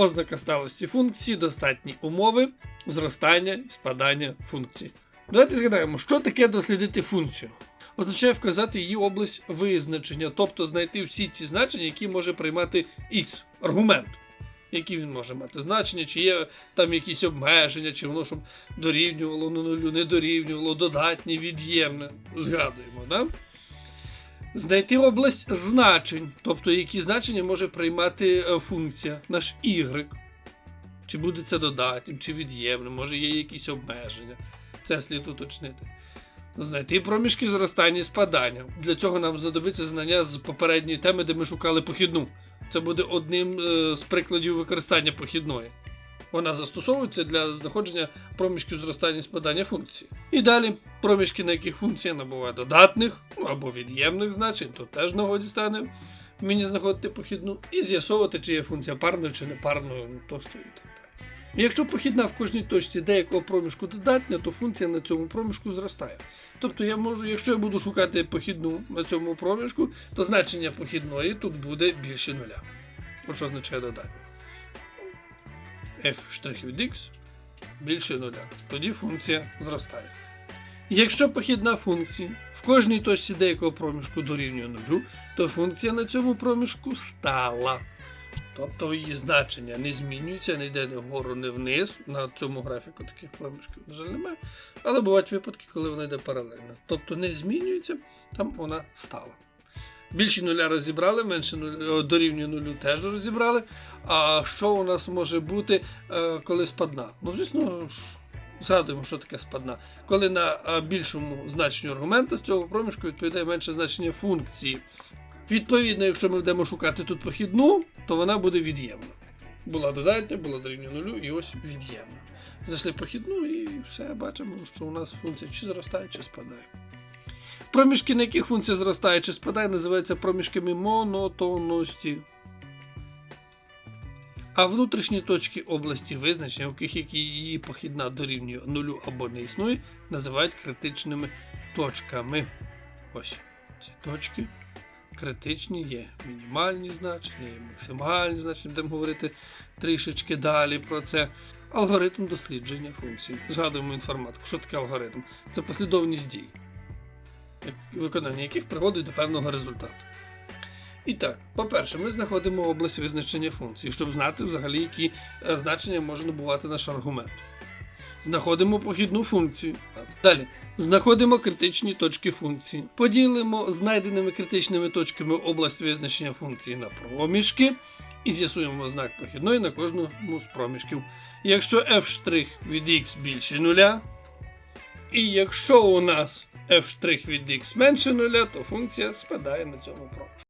Ознака сталості функції достатні умови зростання і спадання функції. Давайте згадаємо, що таке дослідити функцію. Означає вказати її область визначення, тобто знайти всі ті значення, які може приймати x, аргумент. Які він може мати значення, чи є там якісь обмеження, чи воно щоб дорівнювало ну, нулю, не дорівнювало, додатнє, від'ємне. Згадуємо, да? Знайти область значень, тобто які значення може приймати е, функція, наш y. Чи буде це додатнім, чи від'ємним, може є якісь обмеження. Це слід уточнити. Знайти проміжки зростання і спадання. Для цього нам знадобиться знання з попередньої теми, де ми шукали похідну. Це буде одним е, з прикладів використання похідної. Вона застосовується для знаходження проміжків зростання і спадання функції. І далі проміжки, на яких функція набуває додатних або від'ємних значень, то теж нагоді стане мені знаходити похідну і з'ясовувати, чи є функція парною чи не парною, ну, тощо і так далі. Якщо похідна в кожній точці деякого проміжку додатня, то функція на цьому проміжку зростає. Тобто я можу, якщо я буду шукати похідну на цьому проміжку, то значення похідної тут буде більше нуля. От що означає додатня. F' від x більше нуля. Тоді функція зростає. Якщо похідна функція в кожній точці деякого проміжку дорівнює нулю, то функція на цьому проміжку стала. Тобто її значення не змінюється, не йде ні вгору, ні вниз. На цьому графіку таких проміжків, на жаль, немає. Але бувають випадки, коли вона йде паралельно. Тобто не змінюється, там вона стала. Більше нуля розібрали, менше нуля, дорівнює нулю теж розібрали. А що у нас може бути, е, коли спадна? Ну, звісно, згадуємо, що таке спадна. Коли на е, більшому значенню аргумента з цього проміжку відповідає менше значення функції. Відповідно, якщо ми будемо шукати тут похідну, то вона буде від'ємна. Була додатня, була дорівнює нулю, і ось від'ємна. Знайшли похідну і все бачимо, що у нас функція чи зростає, чи спадає. Проміжки, на яких функція зростає чи спадає, називаються проміжками монотонності. А внутрішні точки області визначення, у яких її похідна дорівнює нулю або не існує, називають критичними точками. Ось ці точки критичні є мінімальні значення, є максимальні значення, будемо говорити трішечки далі про це. Алгоритм дослідження функцій. Згадуємо інформатику. Що таке алгоритм? Це послідовність дій, виконання яких приводить до певного результату. І так, по-перше, ми знаходимо область визначення функції, щоб знати взагалі, які е, значення може набувати наш аргумент. Знаходимо похідну функцію. Далі. Знаходимо критичні точки функції. Поділимо знайденими критичними точками область визначення функції на проміжки і з'ясуємо знак похідної на кожному з проміжків. Якщо f' від x більше нуля, і якщо у нас f' від x менше нуля, то функція спадає на цьому проміжку.